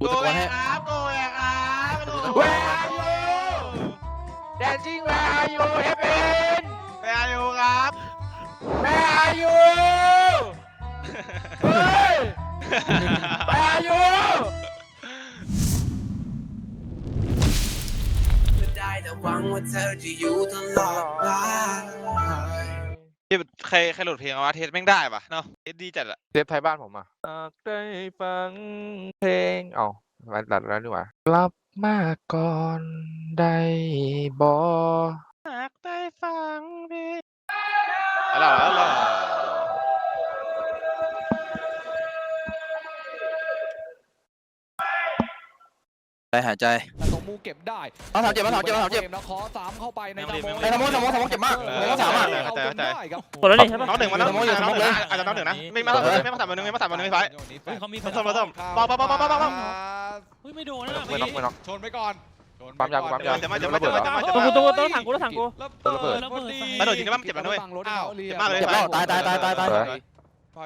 กูตะโกนให้ครับโกยครับ Where are you Dancing Where are you Heaven ไปอายุครับ Where are you เฮ้ย Where are you ได้แต่หวังว่าเธอจะอยู่ตลอดไป ที่ใครใครโหลดเพลงเอาวะเทสแม่งได้ปะเนาะเทสดีจัดอะเซฟไทยบ้านผมอะอยากได้ฟังเพลงเอามาตัดแล้วดีกว่ากลับมาก่อนได้บอหากได้ฟังเพลงอะไรวะอะไรวะใจหายใจแต่ตรง มูเก็บได้มาสามเจ็บมาสามเจ็บมาสามเจ็บแล้วขอสามเข้าไปในตามองในตามองตามองตามองเจ็บมากออในตามองสามอะเอาจนได้ครับกดแล้วนี่ใช่ปะน้องหนึ่งมาน้องสมมุติอยู่น้องหนึ่งสมมุตินะอาจจะน้องหนึ่งนะไม่มาสามไม่มาสามวันหนึ่งไม่มาสามวันหนึ่งไม่ไฟเฮ้ยเขามีส้มส้มส้มปองปองปองปองปองปองเฮ้ยไม่โดนนะไม่น็อกไม่น็อกชนไปก่อนชนไปปั๊มยาก่อนปั๊มยาเดี๋ยวมาเดี๋ยวมาระเบิดเหรอเดี๋ยวตัวมากูตัวกูตัวถังกูตัวถังกูระเบิดระเบิดมาโดดยิงได้ปะเจ็บมันด้วยบังรถอ้าวเขารียเจ็บมากเลยเจ็บแล้วตายตายตายตายตาย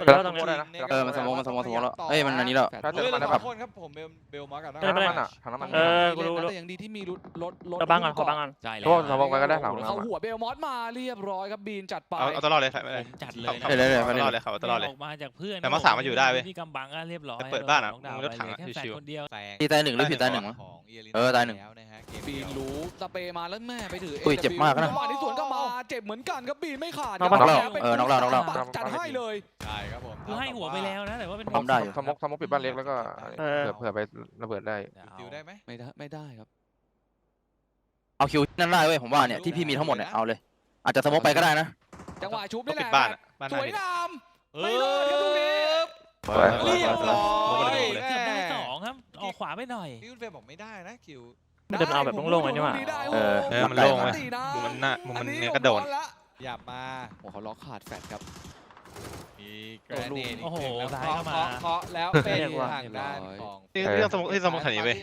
สวยเดี๋ยวเราต้องโทษเลยนะเออมันสมองมันสมองสมองแล้วเอ้ยมันอันนี้แล้ว ถ้าเจอเฮ้ยมันเรานะสครัอบงคนครับผมเบลเบลมาร์กอะถังน้ำมันอะถังน้ำมัน เออกูรู้แต่รู้ยังดีที่มีรถรถรถขอบังก่อนขอบังก่อน ใช่เพแล้วราะว่าสมองไปก็ได้หลังเอาหัวเบลมอสมาเรียบร้อยครับบีนจัดไป เอาเอาตลอดเลยใส่ไม่ผได้มจัดเลยเอาเดี๋ยวเดี๋ยวตลอดเลยครับเอาตลอดเลย ออกมาจากเพื่อนแต่มาสามมันอยู่ได้เว้ยที่กำบังก็เรียบร้อยแต่เปิดบ้านอะองดาวมึงรถถังอะไปเหลือแค่ชิวๆแฟนคนเดียวแซงตีตายหนึ่งหรือผิดตายหนึ่งวะ ของเอลิเออตายหนึ่ง แล้วนะฮะเกมบีนรู้สเปรย์มาแล้วแม่ไปถืออุ้ยเจ็บมากนะจังหวะที่สวนก็มาเจ็บเหมือนกันครับบีนไม่ขาดน็อกคปะรับเออน็อกแล้วน็อกแล้ว จัดให้เลย ใช่ครับผมคือให้หัวไปแล้วนะแต่ว่าเป็นทำได้อยู่สมกสมกปิดบ้านเล็กแล้วก็เออ เผื่อเผื่อไประเบิดได้ดิวได้ไหม ไม่ได้ไม่ได้ครับ เอาคิวนั่นได้เว้ยผมว่าเนี่ยที่พี่มีทั้งหมดเนี่ยเอาเลย อาจจะสมองไปก็ได้นะ จังหวะชุบก็นี่แหปิดละบ้านอะบ้านสหน้าวยดิงามเอไม่รอดครับลูกนี้สวยเรียบร้อยเกือบได้สองครับ ออกขวาไปหน่อย พี่คุณเฟรมบอกไม่ได้นะคิวมันจะเอาแบบโล่งๆไว้นี่หว่า เออ เออมันโล่งเว้ยมุมมันหน้ามุมมันเนี่ยกระโดด หยับมา โอ้เขาล็อกขาดแฟดครับ มีโอ้โหโอ้โหซ้ายเข้ามา เคาะแล้วเป็นเรียกว่าทางด้านของนี่เรื่องสมองที่สมองแถวนี้เว้ย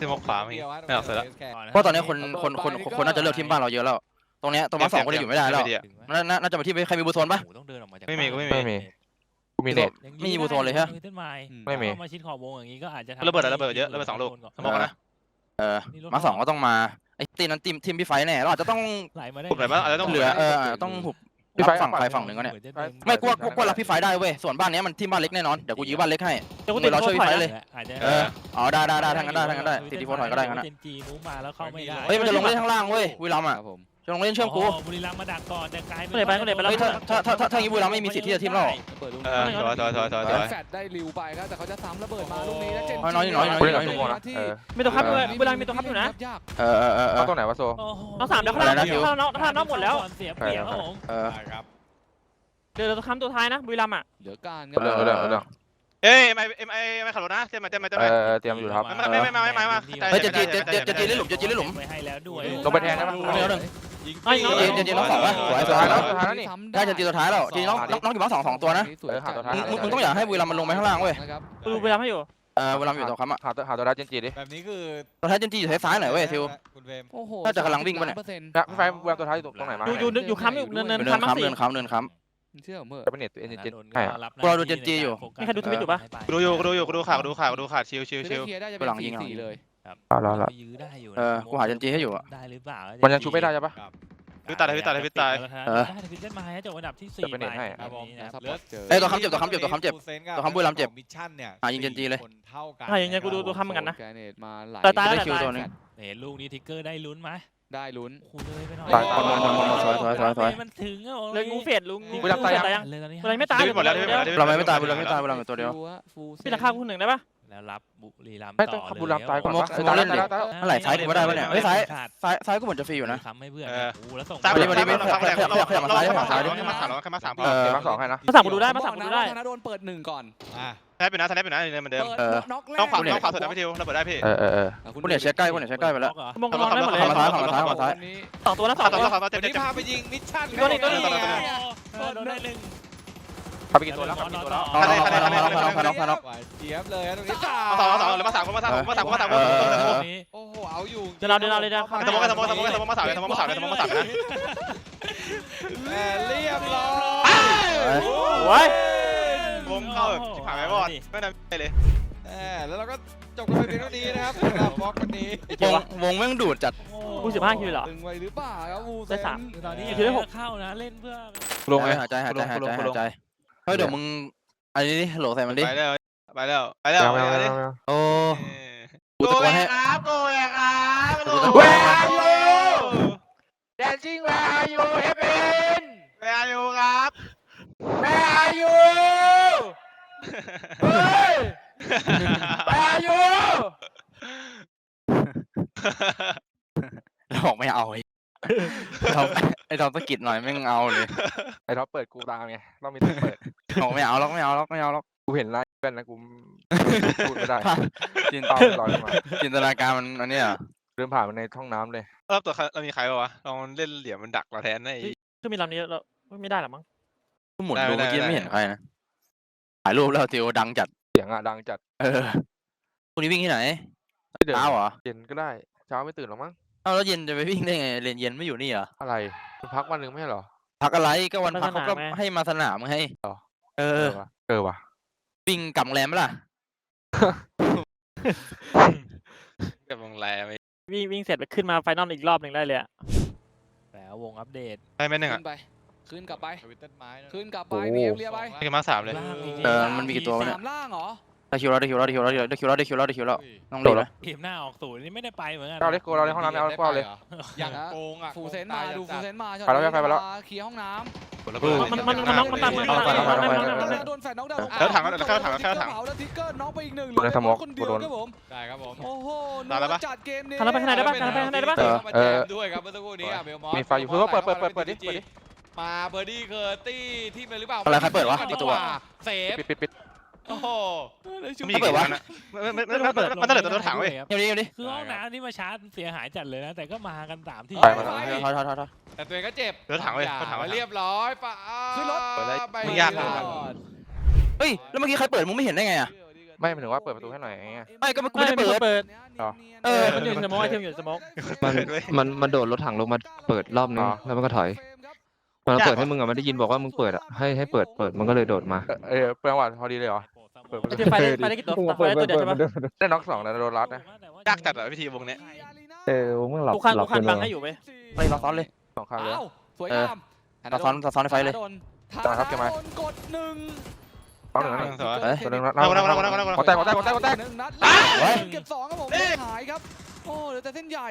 ที่มองขวาไม่ไม่เอาเสร็จแล้ว เพราะตอนนี้คนคนคนคนน่าจะเลือกทีมบ้านเราเยอะแล้ว ตรงเนี้ยตรงมาสองคนจะอยู่ไม่ได้แล้วเดี๋ยวน่าน่าน่าจะมาที่ใครมีบูโซนปะ โอ้โหต้องเดินออกมาจากไม่มีก็ไม่มี ไม่มี กูมีเน็ตยังไม่มีบูโซนเลยฮะมีต้นไม้ไม่มี เข้ามาชิดขอบวงอย่างนี้ก็อาจจะทำระเบิดอะระเบิดเยอะระเบิดสองลูก สมองนะเออมาสองก็ต้องมาไอ้ทีมนั้นทีมทีมพี่ไฟแน่เราอาจจะต้องไหลมาได้กลุ่มไหนบ้างอาจจะต้อง เหลือเออต้องหุบ พี่ไฟฝั่งฝั่งใครฝั่งหนึ่งก็เนี่ยเหมือจะเดินไม่กลัวกลัวกลัวรับพี่ไฟได้เว้ย ส่วนบ้านเนี้ยมันทีมบ้านเล็กแน่นอน เดี๋ยวกูยื้อบ้านเล็กให้ เดี๋ยวกูติดเราโทช่ษวยถอยไฟนะเลย อาจจะเออ อ๋อได้ได้ได้ทั้งนั้นได้ทั้งนั้นได้ทีทีโฟถอยก็ได้งั้นนะเจนจีมูฟมาแล้วเข้าไม่ได้ เฮ้ยมันจะลงเล่นข้างล่างเว้ยบุรีรัมย์อะครับผม จะลงเล่นเชื่อมกู บุรีรัมย์มาดักก่อนแต่กลายเป็นก็เลยไปก็เลยไปแล้ว เฮ้ยถ้าถ้าถ้าถ้าถ้าอย่างนี้บุรีรัมย์ไม่มีสิทธิ์ที่จะทีมเราเปิดลูกเออถอยถอยถอยถอยถอย แฟดได้ริวไปครับแต่เขาจะซ้ำระเบิดมาลูกนี้แล้วเจนน้อยๆน้อยๆน้อยๆกูเล่นกับทุกคนนะเออมีตัวครับด้วยเวลามีตัวครับอยู่นะ ยากเออเออเออเอเอาอตรงไหนวะโซ โอ้โหน้องสามเดี๋ยวเขาอะไรนะเดี๋ยวเขาน้องเขาน้องหมดแล้ว เสียเปรียบครับผมเออได้ครับเดี๋ยวเราตัวค้ำตัวท้ายนะบุรีรัมย์อะ เหลือการคเรื่องรับเรื่องเรื่องเอ้ยไม่ไม่ไม่ขับรถนะเต็มมาเต็มมาเต็มเอมา อเตรียมอยู่ครับ ไม่ไม่ไม่ไม่ไม่ไม่เฮ้ยจะจีจะจะจะจีเล่นหลุมจะจีเล่นหลุมไว้ให้แล้วด้วยลงไปแทงได้ปะเดี๋ยวหนึ่งยิงไอ้น้องเจนเจนเจนน้องสองปะสวยสสุดวยท้ายแล้วสุดท้ายแล้วนี่ ได้จะจีตัวท้ายแล้วจีน้องน้องน้องอยู่บ้านสองสองตัวนะเออหาตัวท้าย มึงมึงต้องอยากให้บุรีรัมย์มันลงไปข้างล่างเว้ยนะครับกูดูบุรีรัมย์ให้อยู่เออบุรีรัมย์อยู่ตรงคำอะหาตัวหาตัวดัชเจนจีดิแบบนี้คือตัวท้ายเจนจีอยู่ท้ายซ้ายหน่อยเว้ยทิว คุณเฟรมโอ้โหน่าจะกำลังวิ่งปะเนี่ย นะพี่ไฟแวมตัวท้ายอยู่ตรงไหนมาอยู่อยู่อยู่ค้ำอยู่เนินเนินเดินค้ำมั้งค้ำสิ เดินค้ำเดินค้เชื่อเมื่อจะเป็นเน็ตตัวเอ็นจินโดนใช่อะรับหพวกเราดู Gen G อยู่โฟกัสมีใครดูทวิตอยู่ปะกูดูอยู่กูดูอยู่กูดูขาดกูดูขาดกูดูขาดชิวชิวคือชิวถ้าเคลียร์ได้จะเป็นสี่สี่เลยครับ เอาแล้วละไปยื้อได้อยู่นะเออกูหา Gen G ให้อยู่อะ ได้หรือเปล่ามันยังชุบไม่ได้ใช่ปะพี่ตายพี่ตายพี่ตายเออได้ทวิตเล่นมาให้จบอันดับที่จะสี่ไปเน็ตให้ครับผมนะครับเหลือเอ้ยตัวค้ำเจ็บตัวค้ำเจ็บตัวค้ำเจ็บตัวค้ำบุรีรัมย์เจ็บมิชชั่นเนี่ยอะยิง Gen G เลย คนเท่ากันอะยังไงกูดูตัวค้ำเหมือนกันนะแกเนตมาหลายแต่ตายแล้วได้คิวตายตัวหนึง เห็นลูกนี้ทิกเกอร์ได้ลุ้นไหมได้ลุ้น โอ้โหเลยไปหน่อยตายหมดหมดหมดหมดสวยสวยสวยสวยมันถึงอะเลยงูเฟดลุงงูบุรีรัมย์ตายยังเฟดยัง เลยตอนนี้บุรีรัมย์ไม่ตายหมดแล้วหมดแล้วบุรีรัมย์ไม่ตายบุรีรัมย์ไม่ตายบุรีรัมย์อยู่ตัวเดียวฟูลพี่ราคาคุณหนึ่งได้ปะ แล้วรับบุรีรัมย์ไม่ต้ต่องอขับเลยบุรีรัมย์ตายก่อนสมมุติปะเออตายแล้วตายแล้วตายแล้วเท่าไหร่ซ้ายกูไม่ได้ปะเนี่ยเฮ้ยซ้ายซ้ายซ้ายก็เหมือนจะฟรีอยู่นะค้ำให้เพื่อนเออโอ้โหแล้วส่ง ตายไปดิไปดิไปดิขยับขยับขยับขยับมาซ้ายขยับมาซ้ายดิมาสามแล้วแค่มาสามพอเออ เดี๋ยวมาสองให้นะ มาสั่งกูดูได้มาสั่งกูดูได้ ธนาโดนเปิดหนึ่งก่อนอะแทบเป็นนะแทบเป็นนะเหมือนเดิมเปิดเออ น็อกแรกต้องขวาต้องขวาสุดนะพี่ทิวระเบิดได้พี่ เออเออเอออะกูเนี่ยเช็คใกล้กูเนี่ยเช็คใกล้ไปแล้วเหรอมองมองได้หมดเลยเข้ามาซ้ายเข้ามาซ้ายเข้ามาซ้ายวันนี้สองตัวนะสขอวางตัวตัวขวาตัวเจ็วับนเจ็บนี้เจ็บพาไปยิงมิชชั่นตัวนี้ตัวนี้เออโดนได้หนึ่งเข้า ไปกินตัวแล้วเข้าไปกินตัวแล้วพาน้องพาน้องพาน้องพาน้องพาน้องพาน้องหวานเจี๊ยบเลยนะตรงนี้มาสองมาสองหรือมาสามมาสามมาสามมาสามเออเออเออนี้โอ้โหเอาอยู่เดี๋ยวเราเดี๋ยวเราเลยนะสมองสมองสมองสมองมาสามสมองมาสามสมองมาสามนะแหม่เรียบร้อยโอ้ยวงเข้าแบบชิบหายไปบอดไม่ได้เลยแหม่แล้วเราก็จบกันไปเพียงเท่านี้นะครับสำหรับบล็อกวันนี้เกี่ยวววะงวงแม่งดูดจัดกูสิบห้าคิวเหรอ ตึงไว้หรือเปล่าครับวูเซได้นสามคือตอนนี้คิวได้หกเข้านะเล่นเพื่อ ลงไงหายใจหายใจหายกูลใจงกูลงหายใจ เฮ้ยเดี๋ยวมึงอันนี้ดิฮัลโหลใส่มันดิไปแล้วไปแล้วไปแล้วไม่เอาไปไม่แล้วเอาไม่เอาโอ้เออกูตะโกนให้ครับโกยครับกูตะโกนให้แดนซิ่งแวร์ยูเฮเบนไปอายุครับแวร์ยูเฮ้ยแวร์ยูเราบอกไม่เอาไอ้เราไอ้ เราสะกิดหน่อยแม่งเอาเลยไอ้ท็อปเปิดกูตามไงต้องมีตัวเปิดบอกไม่เอาหรอกไม่เอาหรอกไม่เอาหรอกกูเห็นไลฟ์เป็นนะกูพูดไม่ได้จินเต้าลอยมาจินตนาการมันอันเนี้ยเหรอเดินผ่านมาในห้องน้ำเลยเออตัวเรามีใครป่าวะลองเล่นเหลี่ยมมันดักเราแทนนะไอ้คือมีลำนี้เราไม่ได้หรอมั้งกูหมุนได้ดูได้เมื่อกี้ได้ไม่เห็นใครนะถ่ายรูปแล้วทีโอดังจัดเสียงอะดังจัด เออคุณนี้วิ่งที่ไหนไม่เดินเช้าเหรอเย็นก็ได้ เช้าไม่ตื่นหรอกมั้ง เอ้าแล้วเย็นจะไปวิ่งได้ไงเรียนเย็นไม่อยู่นี่เหรออะไรมึงพักวันหนึ่งไม่ใช่เหรอ พักอะไรก็วันพักเขาก็ให้มาสนามให้หรอ เอเอออว่ะเออว่ะวิ่งกลับโรงแรมไหมล่ะ กับโรงแรมไอ้วิ่งวิ่งเสร็จไปขึ้นมาไฟนอลอีกรอบหนึ่งได้เลยอะแล้ววงอัปเดตไปแม่หนึ่งขึ้อะนไป ขึ้นกลับไปทวิตเต้นไม้นะขึ้นกลับไปบีเอ็มเรียบไปนี่มาสามเลยล่างอีกเออมันมีกี่ตัววะเนี่ย สามล่างเหรอ ได้คิวแล้วได้คิวแล้วได้คิวแล้วได้คิวแล้วได้คิวแล้วได้คิวแล้วต้องรีบนะเกมหน้าออกศูนย์นี่ไม่ได้ไปเหมือนกันเอาเลยกูเราในห้องน้ำเอาเอาเลยอย่างโกงอะฟูเซนมาดูฟูเซนมาไปแล้วไปแล้วเคลียร์ห้องน้ำคนละเบอร์มันมันมันน้องมันตามมันเอาตามไปเอาไปเอาไปมันโดนแฟนน็อกดาวน์แล้วถังแล้วเข้าถังแล้วเข้าถังเผาแล้วทิกเกอร์น็อกไปอีกหนึ่งโดนในสโมกคนเดียวโดนครับผมได้ครับผมโอ้โหตายแล้วปะจัดเกมนี้ทำแล้วไปข้างในได้ปะทำแล้วไปข้างในได้ปะเออเออด้วยครับเมื่อสักครู่นี้อะเบลมอมีไฟอยู่เพิ่งเปิดเปิดเปิดเปิดดิเปิดดิมาเบอร์ดี้เคอร์ตี้ที่เป็นหรือเปล่าอะไรใครเปิดวะประตูอะเซฟปิดปิดปิด โอ้โหมีอีกกี่อันอะมันมันมันมันมันต้องเหลือตัวรถถังเว้ย เดี๋ยวนี้เดี๋ยวนี้คือห้องน้ำนี่มาชาร์จเสียหายจัดเลยนะ แต่ก็มากันสามที่ ไปมาถอยถอยถอยถอยแต่ตัวเองก็เจ็บรถถังเว้ยรถถังเรียบร้อยปะขึ้นรถ ไปมึงยากเลยเฮ้ยแล้วเมื่อกี้ใครเปิดมึงไม่เห็นได้ไงอะไม่หมายถึงว่าเปิดประตูให้หน่อยไง ไม่ก็กูไม่ไม่ได้มีเปิคดนเปิดหรอเออ มันอยู่ในสโมองไอเทมอยู่ในสโมองมันมันมันโดดรถถังลงมาเปิดรอบนึงอ๋อ แล้วมันก็ถอย มันเปิดให้มึงอะมันได้ยินบอกว่ามึงเปิดอะให้ให้เปิดเปิดมันก็เลยโดดมา เออเออเปลืองว่ะพอดีเลยเหรอ เปิดไอเทมไฟได้ไฟได้กี่ตัวไฟได้ตัวเดียวใช่ปะได้น็อกสองแล้วโดนรัดนะยากจัดอะวิธีวงเนี้ยเออมึงหลับทุกคันหลัทุกคันไปบังเลยให้อยู่เว้ยไปรอซ้อนเลยสองครั้งเลยอ้าวสวยเอองามเราซ้อนเราซ้อนในไฟเลยต่างครับเก็บไว้ธนดลกดหนึ่งสองหนึ่งนะสวยเอ้ยตัวหนึ่งนัดเอาเอาเอาเอาเอาเอาหัวแตกหัวแตกหัวแตกหัวแตกหนึ่งนัดเฮ้ยเก็บสองครับผมเอ๊ะหายครับโอ้เหลือแต่เส้นใหญ่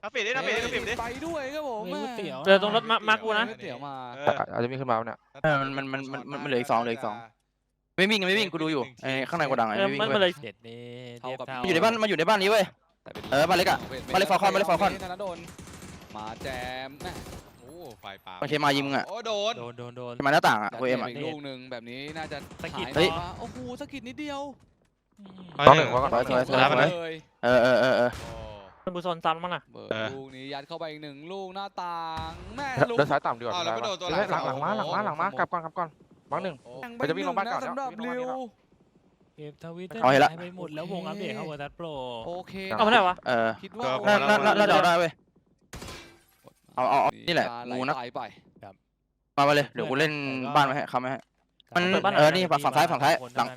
เอาปิดดิเอาปิดดิเอาปิดดิไปด้วยครับผมมีก๋วยเตี๋ยวเจอตรงรถมามากูนะก๋วยเตี๋ยวมาเอแต่ออาจจะมีขึ้นมาเนี่ยเออมันมันมันมันมันเหลืออีกสองเหลืออีกสอง ไม่วิ่งไม่วิ่งกูดูอยู่ไอ้ข้างในโกดังไอ้เออไม่วิ่งมันเว้มันเลยยเจ็ดนี่เท่าเทียบกับเท่า มันอยู่ในบ้านมันอยู่ในบ้านนี้เว้ย เออบ้านเล็กอะบ้านเล็กฟอลคอนบ้านเล็กฟอลคอนธนดลมาแจมแม่โอ้ไฟป่ามันเคมายิงมึงอะ โอ้โดนโดนโดนโดน มาหน้าต่างอะกูเอ็มอะอีกลูกหนึ่งแบบนี้น่าจะสะกิด หายเฮ้ยมาโอ้โหสะกิดนิดเดียวสองหนึ่งว่าก่อน สวยสวยสวยรับมันเลยเลยเออเออเออเออมันบูซอนซ้ำมั้งน่ะ เบิร์เออ ลูกนี้ยัดเข้าไปอีกหนึ่งลูกหน้าต่างแม่ลูก เดินซ้ายต่ำดีกว่าอ้าวแล้วก็โดนตัวหลังเฮ้ยหลังหลังมาหลังมาหลังมากลับก่อนกลับก่อน วางหนึ่ง มันจะวิ่งลงบ้านเก่าสำหรับวิ่ริงลงบ้านวนี้แล้วเกมทวิตเตอร์เอาเห็นละไปหมดแล้ววงอัปเดตเข้าเวอร์ทัสโปรโอเคเอาไม่ได้วะ เออคิดว่าน่าน่าน่าน่าจะเอาได้เว้ย เอาเอาเอานี่แหละงูนัก ไหลไปมาไปเลย เดี๋ยวกูเล่นบ้านไว้ให้คำไว้ให้ มันเปิดบ้านไหนเออนี่ฝั่งฝั่งซ้ายฝั่งซ้ายหลัง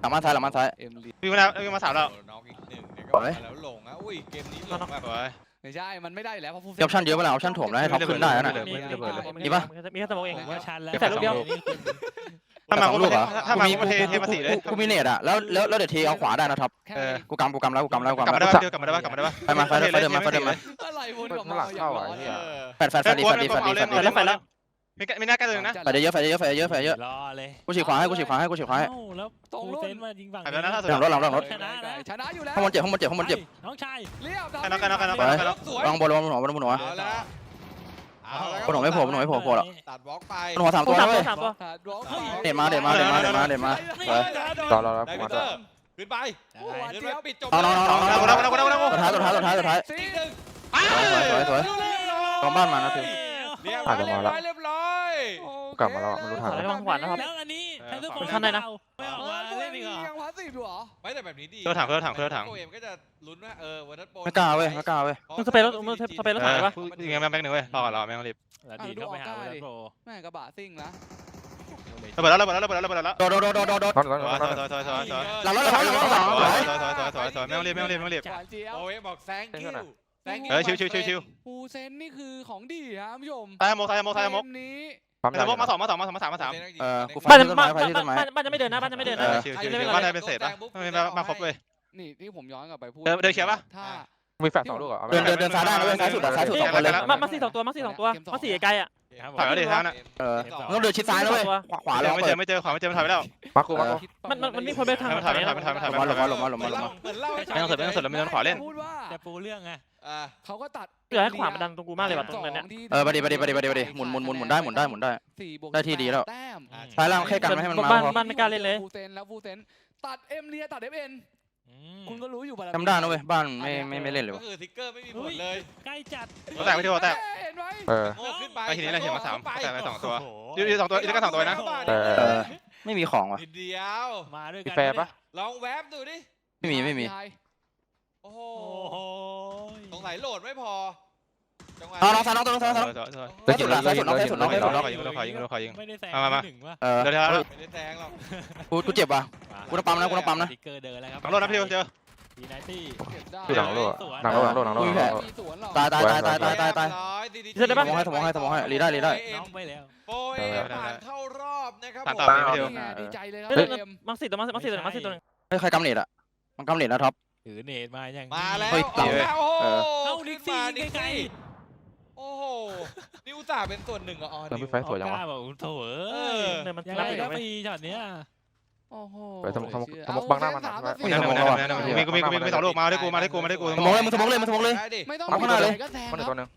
หลังบ้านซ้ายหลังบ้านซ้าย เอ็มลี วิ่งมาแล้ววิ่งมาสามแล้วน้องอีกหนึ่งเนี่ยปล่ก็อยแล้วหลงอะอุ้ยเกมนี้หลเอางเนอะแบบสวย ไม่ใช่ มันไม่ได้อยู่แล้วเพราะฟูมีออปชั่นเยอะเวลาออปชั่นถ่วมแล้วให้ท็อปขึ้นได้แล้วน่ะมีไม่ระเบิดเลยมีปะ มีแค่สโมองเอง ผมว่าชันแล้วแค่ลูกเดียว ถ้ามาสกูองลูกเหรอถ้ามากูกูมีเทเทมาสี่เลยกูมีเนตอะแล้วแล้วแล้วเดี๋ยวเทเอาขวาได้นะท็อปแค่เออ กูกำกูกำแล้วกูกำแล้วกูกลับกำมาแล้ได้วปะกลับมาได้ปะกลับมาได้ปะไปมาไฟไฟเดิมมาไฟเดิมมาอะไรวนกลับข้างหลัมางอย่างเข้าอะร้อยเหี้ยเออ แฟดแฟดแฟดดีแฟดดีแฟดดีแฟดดีไฟแล้วไฟแล้ว มีมีหน้าใกล้ตัวนึงนะแฟดเยอะแฟดเยอะแฟดเยอะแฟดเยอะ รอเลยกูฉีกขวาให้กูฉีกขวาให้กูฉีกขวาให้ เอ้แล้วตรงกูรุ่นเซนมายิงฝั่งหลังรถหลังรถหลังรถหลังรถ ชนะนะ ชนะอยู่แล้วข้างบนเจ็บข้างบนเจ็บข้างบนเจ็บฮ้ยน้องชายเรียบกันแล้วกันแล้วกันแล้วไปกันแล้ว สวย วางบนวางบนหัวบนหัว เอาละเอาละบนหัวไม่โผล่บนหัวไม่โผล่โผล่หรอกตัดบล็อกไปบนหัวสามตัตัววสามเลตัวยสามตัว ตัดบล็อกไปเด็ดมาเด็ดมาเด็ดมาเด็ดมาเด็ดมานี่ไป รอรอรอได้กูพีมาเตต่ออร์ขึ้นไปได้ขึ้นไปปิดจบน้องน้องน้องน้องกูนะกูนะกูนะกูนะกูตัวท้ายตัวท้ายตัวท้ายตัวท้ายสี่หนึ่ง สวยสวยสวยลงบ้านมานะพิมเรียบอาร้จอยจะมาแล้วเรียบร้อยกลับมาแล้วอะไม่รู้ทันขวาระวังขวานะครับ แล้วอันนี้แทนทุกคนเป็นขั้นได้นะ ไม่ออกมาเล่นอีกเหรอยังพาสซีฟอยู่เหรอไม่แต่แบบนี้ดีเพื่อถังเพื่อถังเพื่อถังโเอ็มก็จะลุ้นว่าเออวันนั้นโปรไม่กล้าเว้ยไม่กล้าเว้ย มึงสเปรย์รถมึงสเปรย์รถถังปะยิงแม่งแบงค์หนึ่งเว้ยรอก่อนรอไม่ต้องรีบแล้วดีดเข้าไปหาเวอร์ทัสโปรแม่งกระบะซิ่งนะเลยระเบิดแล้วระเบิดแล้วระเบิดแล้วระเบิดแล้วโดดโดดโดดโดดโดดนอนนอนถนอยอนถอยถอยถอยถอยหลังรถหลังรถหลังรถหลังรถถอยถอยถอยถอยถอยถอยไม่ต้องรีบไม่ต้องรีบไม่ต้องรีบ หวานเจี๊ยบโอ้ยบอกแซงเฮ้ยคิว เท่าไหร่แซงเออชิวชิวชิวชิวฟูเซนนี่คือของดีครับคุณผู้ชมตายมกตายมกตายมกเกนี้ปั๊มตายยามกมาสองมาสองมาสองมาสามมาสาม เออกูบ้านฟันที่ต้นบ้าไม้นฟันที่ต้นไม้ บ้านบ้านจะไม่เดินนะบ้านจะไม่เดินเอนะอชิวชิวชิวบ้านใดเป็นเศษปะไม่มามาครบเลย นี่ที่ผมย้อนกลับไปพูดเดินเดินเคลียร์ปะ ถ้า มีแฟลชสองลูกเหรออาไหม เดินเดินเดินซ้ายได้นะเว้ยซ้ายสุดอะซ้ายสุดสองคนเลย มามาสี่สองตัวมาสี่สองตัวมาสี่ไกลอะครับผมถอยแล้วดิทางน่ะ เออมึงต้องเดินชิดซ้ายนะเว้ยขวาขวาแล้วไม่เปิเจดอไม่เจอขวาไม่เจอมันถอยไปแล้ว มาร์คกูมาร์คกูคิดมันมันมันวิ่งคนไปทาง ไม่ถอยไม่ถอยไม่ถอยไม่ถอยหลบมาหลบมาหลบมาหลบมาหลบมาเหมือนเล่าให้ไม่ต้องเสร็จไม่ต้องเสร็จแล้วไม่ต้องขวาเล่นพูดว่าจะปูเรื่องไง อ่าเขาก็ตัดเหลือให้ขวามันดันตรงกูมากเลยว่ะตรงนั้นเนี่ย เออไปดิไปดิไปดิไปดิไปดิหมุนหมุนหมุนหมุนได้หมุนได้หมุนได้ สี่บวกได้ที่ดีแล้ว แต้มอ่าซ้ายล่างแค่กันไม่ให้มันมาบ้านพอ บ้านไม่กล้าเล่นเลย ฟูเซนแล้วฟูเซนตัดเอ็มเลียตัดเอฟเอ็นอืมคุณก็รู้อยู่บารมีจำได้นะเว้ยบ้านไม่ไม่ไม่เล่นเลยก็วะคือทิกเกอร์ไม่มีผลเลยใกล้จัดหัวแตกไม่ใช่หัวแตก เห็นไหมเออ โง่ขึ้นไปไปทีนี้เลยเห็นมาสามไปแต่ไปสองตัว โโหยืนสองตัวยืนก็สองตัวนะ เออเออ ไม่มีของวะ นิดเดียวมาด้วยมีกันแฟร์ปะ ลองแวบดูดิไม่มีไม่มี โอ้โหโอ้โหตร งไหนโหลดไม่พอจังหวะเอาน้องซ้ายน้องตัวน้องซ้ายน้องถอยถอยซ้ายสุดซ้ายสุดน้องซ้ายสุดน้องซ้ายสุดเราขอยิงเราขอยิงเราขอยิงไม่ได้แซงมามามา หนึ่งวะเออเดี๋ยวเดี๋ยวไม่ได้แซงหรอกกูกูเจ็บว่ะ กูต้องปั๊มนะกูต้องปั๊มนะ สติ๊กเกอร์เดินแล้วครับหลังรถนะพี่เจอ ดีไนตี้เก็บได้คือหลังโลกอะหลังโลกหลังโลกหลังโลกหลังโลกมีสวนหรอตายตายตายตายตายตายตายร้อย DDT เสร็จได้ปะ สมองให้สมองให้สมองให้รีได้รีได้ น้องไปแล้วโอ้ยผ่านเข้ารอบนะครับผ่านต่อ ผมไปไม่เดียวนี่ไงดีใจเลยครัเฮ้ยเอ็มมังสิตัวมังสิมังสิตัวมังสิตัวนึงเฮ้ยใครกำเนิดอะมันกำเนิดนะท็อป ถือเนตมาอย่างมาแล้วเฮ้ยออกแล้วโอ้โหเออ เข้าขึ้นินกซี่มานิกไกลซี่โอ้โหนี่อุตส่าห์เป็นส่วนหนึ่งอะอ๋อเออนิพี่วไฟสวยจังวะ บอกโถเอเอออเนี่ยมันยังนัไงบอีกก็ไหมมีช็อตเนี้ยโอ้โหไปสมมุติเหลือสมมุติเชื่อบังหน้ามันเอนะเซไม่สามทำต่ออะไรสี่วะมีกูมีกูมีกูมีสองลูกมาได้กูมาได้กูมาได้กูสมองเลยมึงสมองเลยมึงสมองเลย ได้ดิไม่ต้องเอาข้างหน้าเลย ก็แซงมันคอีรักบตัวหนึง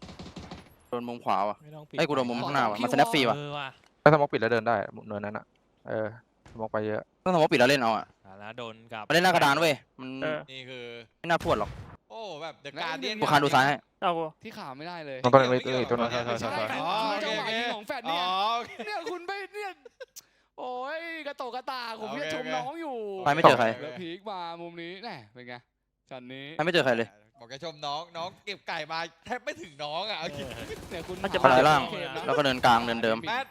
โดนมุมขวาว่ะไม่ต้องปิดไอ้ยกูโดนมุมข้างหน้าว่ะมันสแนปฟรีว่ะเออว่ะถ้าสมองปิดแล้วเดินได้เนินนั้นอะเออ สมองไปเยอะต้องสมมติปิดแล้วเล่นเอาอะสาระโดนกับมาเล่นหน้ากระดานเว้ยมันเออ นี่คือ ไม่น่าพวดหรอกโอ้ แบบเดอะการเดียนกูคานดูซ้ายให้เอากูที่ขาไม่ได้เลยมันตัวหนึงเลยตัวหนึงถอยถอยถใช่อยถอยครับอ๋อคือโอเคจังหวะโอเคยิงของแฟดอ๋เนี่อยโอเค เนี่ยคุณไปเนี่ยโอ้ยกระโตกกระตากผมโอเค เนี่ยชมโอเคน้องอยู่ไปไม่เจอใครแล้วพีคมามุมนี้แน่เป็นไงช็อตนี้ไม่เจอใครเลย บอกแกชมน้อง น้องเก็บไก่มาแทบไม่ถึงน้องอะเอาจริงเนี่ยคุณมันจะหไปล่างเกมนะแล้วก็เดินกลางเดินเดิมแมท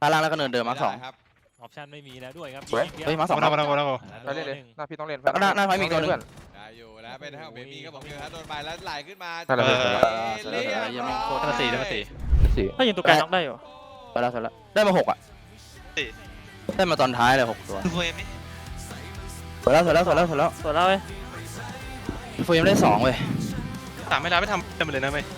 ซ้ายล่างแล้วก็เดินเดิมมาร์คสองได้ครับ ออปชั่นไม่มีแล้วด้วยครับเว้ย เฮ้ยมาร์คสองมาทำมาทำมาทำไปเล่นเลยหน้าพี่ต้องเล่นแล้วก็หน้าหน้าไฟมีอีกตัวหนึ่งเพื่อนได้อยู่นะเป็นทางของเบบี้ก็บอกอยู่นะโดนไปแล้วไหลขึ้นมานั่นแหละเออเรียบร้อยยังไม่โคตรธนตีธนตีสี่ถ้ายิงตัวไกลน็อกได้อยู่ไปแล้วไปแล้วได้มาหกอะสี่ได้มาตอนท้ายเลยหกตัวฟูเอ็มนี่สวยแล้วสวยแล้วสวยแล้วสวยแล้วสวยแล้วเว้ยฟูยังได้สองเว้ยสามไม่ได้ไม่ทำเต็มเลยนะเว้ยเ